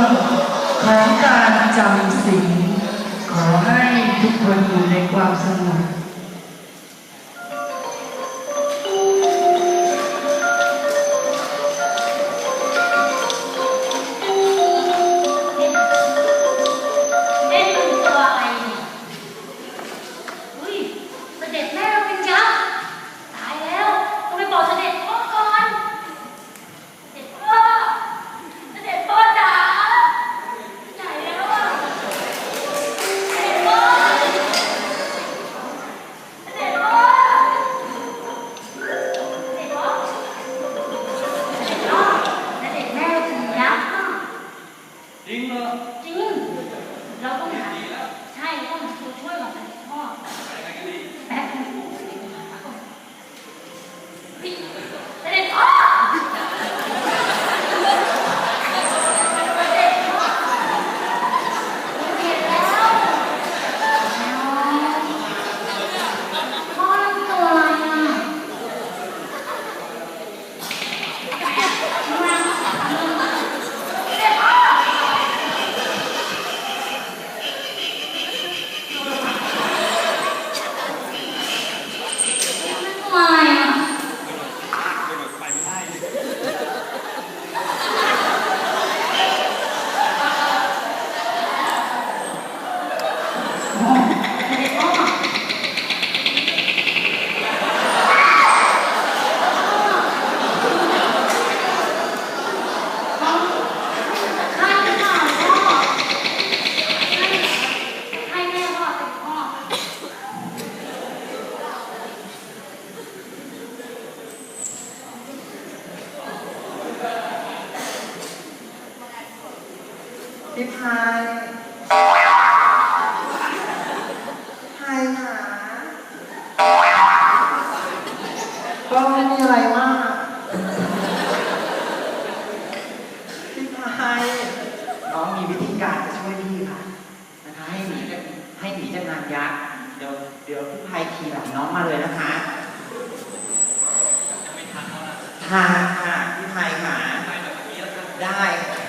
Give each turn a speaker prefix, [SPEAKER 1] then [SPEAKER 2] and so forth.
[SPEAKER 1] รื่องของการจำศีลขอให้ทุกคนอยู่ในความสงบ
[SPEAKER 2] เอ๊ะมันตัวอะไรเนี่ยอุ้ยเสด็จแม่ เหรอ
[SPEAKER 3] จริง เรา
[SPEAKER 2] ต้องหาใช่ต้องตัวช่วยของเสด็จพ่อ
[SPEAKER 3] ไปไหนกันดี
[SPEAKER 2] แป๊บนึงเฮ้ยเสด็จพ่อเสด็จพ่อเห็นแล้วพ่อนั่นตัวอะไรอะเสด็จพ่อ มันตัวอะไรอะ
[SPEAKER 3] ไปไม่ได้
[SPEAKER 2] เสด็จพ่อใครหรือเปล่าพ่อใครใครแน่พ่อเป็นพ่อ
[SPEAKER 1] พี่พายพายหาก็ไม่มีอะไรมากพี่พายน้องมีวิธีการจะช่วยพี่ค่ะนะคะให้หนีจากให้หนีจากนางยักษ์เดี๋ยวเดี๋ยวพี่พายขี่หลังน้องมาเลยนะคะ
[SPEAKER 3] จะไม่ทันแล้วนะ
[SPEAKER 1] ค่ะค่ะพี่พายค่ะ
[SPEAKER 3] ไปแบ